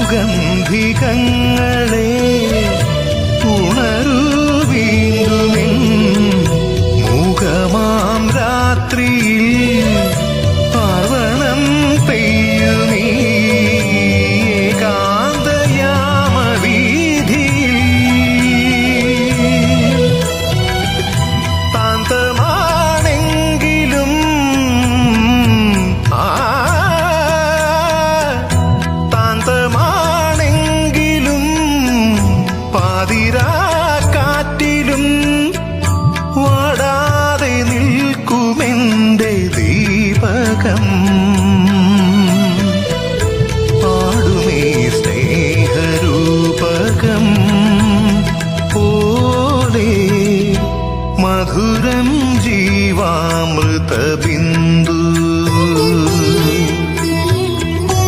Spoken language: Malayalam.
സുഗന്ധികങ്ങളെ പാതിരാ കാറ്റിലും വാടാതെ നിൽക്കുമെന്റെ ദീപകം. പാടുമേ മധുരം ജീവാമൃത ബിന്ദു